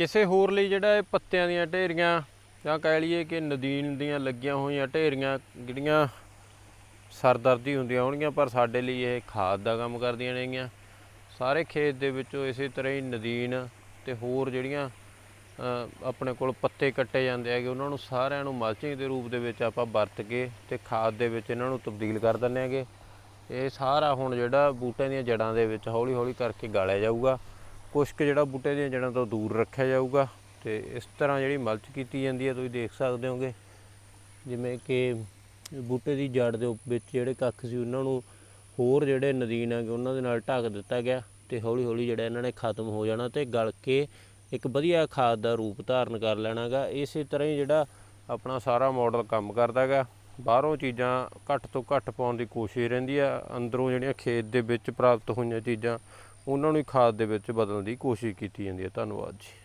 ਕਿਸੇ ਹੋਰ ਲਈ ਜਿਹੜਾ ਇਹ ਪੱਤਿਆਂ ਦੀਆਂ ਢੇਰੀਆਂ ਜਾਂ ਕਹਿ ਲਈਏ ਕਿ ਨਦੀਨ ਦੀਆਂ ਲੱਗੀਆਂ ਹੋਈਆਂ ਢੇਰੀਆਂ ਜਿਹੜੀਆਂ ਸਰਦਰਦੀ ਹੁੰਦੀਆਂ ਹੋਣਗੀਆਂ, ਪਰ ਸਾਡੇ ਲਈ ਇਹ ਖਾਦ ਦਾ ਕੰਮ ਕਰਦੀਆਂ ਨੇਗੀਆਂ। ਸਾਰੇ ਖੇਤ ਦੇ ਵਿੱਚੋਂ ਇਸੇ ਤਰ੍ਹਾਂ ਹੀ ਨਦੀਨ ਤੇ ਹੋਰ ਜਿਹੜੀਆਂ ਆਪਣੇ ਕੋਲ ਪੱਤੇ ਕੱਟੇ ਜਾਂਦੇ ਹੈਗੇ, ਉਹਨਾਂ ਨੂੰ ਸਾਰਿਆਂ ਨੂੰ ਮਲਚਿੰਗ ਦੇ ਰੂਪ ਦੇ ਵਿੱਚ ਆਪਾਂ ਵਰਤ ਕੇ ਤੇ ਖਾਦ ਦੇ ਵਿੱਚ ਇਹਨਾਂ ਨੂੰ ਤਬਦੀਲ ਕਰ ਦਿੰਦੇ ਹੈਗੇ। ਇਹ ਸਾਰਾ ਹੁਣ ਜਿਹੜਾ ਬੂਟਿਆਂ ਦੀਆਂ ਜੜਾਂ ਦੇ ਵਿੱਚ ਹੌਲੀ ਹੌਲੀ ਕਰਕੇ ਗਾਲਿਆ ਜਾਊਗਾ। ਕੁਛ ਕੁ ਜਿਹੜਾ ਬੂਟੇ ਦੀਆਂ ਜੜਾਂ ਤੋਂ ਦੂਰ ਰੱਖਿਆ ਜਾਊਗਾ ਤੇ ਇਸ ਤਰ੍ਹਾਂ ਜਿਹੜੀ ਮਲਚ ਕੀਤੀ ਜਾਂਦੀ ਹੈ, ਤੁਸੀਂ ਦੇਖ ਸਕਦੇ ਹੋਗੇ। ਜਿਵੇਂ ਕਿ ਬੂਟੇ ਦੀ ਜੜ ਦੇ ਉੱਪ- ਵਿੱਚ ਜਿਹੜੇ ਕੱਖ ਸੀ, ਉਹਨਾਂ ਨੂੰ ਹੋਰ ਜਿਹੜੇ ਨਦੀਨ ਹੈਗੇ, ਉਹਨਾਂ ਦੇ ਨਾਲ ਢੱਕ ਦਿੱਤਾ ਗਿਆ ਤੇ ਹੌਲੀ ਹੌਲੀ ਜਿਹੜਾ ਇਹਨਾਂ ਨੇ ਖਤਮ ਹੋ ਜਾਣਾ ਤੇ ਗਲ ਕੇ ਇੱਕ ਵਧੀਆ ਖਾਦ ਦਾ ਰੂਪ ਧਾਰਨ ਕਰ ਲੈਣਾਗਾ ਇਸੇ ਤਰ੍ਹਾਂ ਹੀ ਜਿਹੜਾ ਆਪਣਾ ਸਾਰਾ ਮਾਡਲ ਕੰਮ ਕਰਦਾ ਗਾ। ਬਾਹਰੋਂ ਚੀਜ਼ਾਂ ਘੱਟ ਤੋਂ ਘੱਟ ਪਾਉਣ ਦੀ ਕੋਸ਼ਿਸ਼ ਰਹਿੰਦੀ ਆ। ਅੰਦਰੋਂ ਜਿਹੜੀਆਂ ਖੇਤ ਦੇ ਵਿੱਚ ਪ੍ਰਾਪਤ ਹੋਈਆਂ ਚੀਜ਼ਾਂ ਉਹਨਾਂ ਨੂੰ ਹੀ ਖਾਦ ਦੇ ਵਿੱਚ ਬਦਲਣ ਦੀ ਕੋਸ਼ਿਸ਼ ਕੀਤੀ ਜਾਂਦੀ ਹੈ। ਧੰਨਵਾਦ ਜੀ।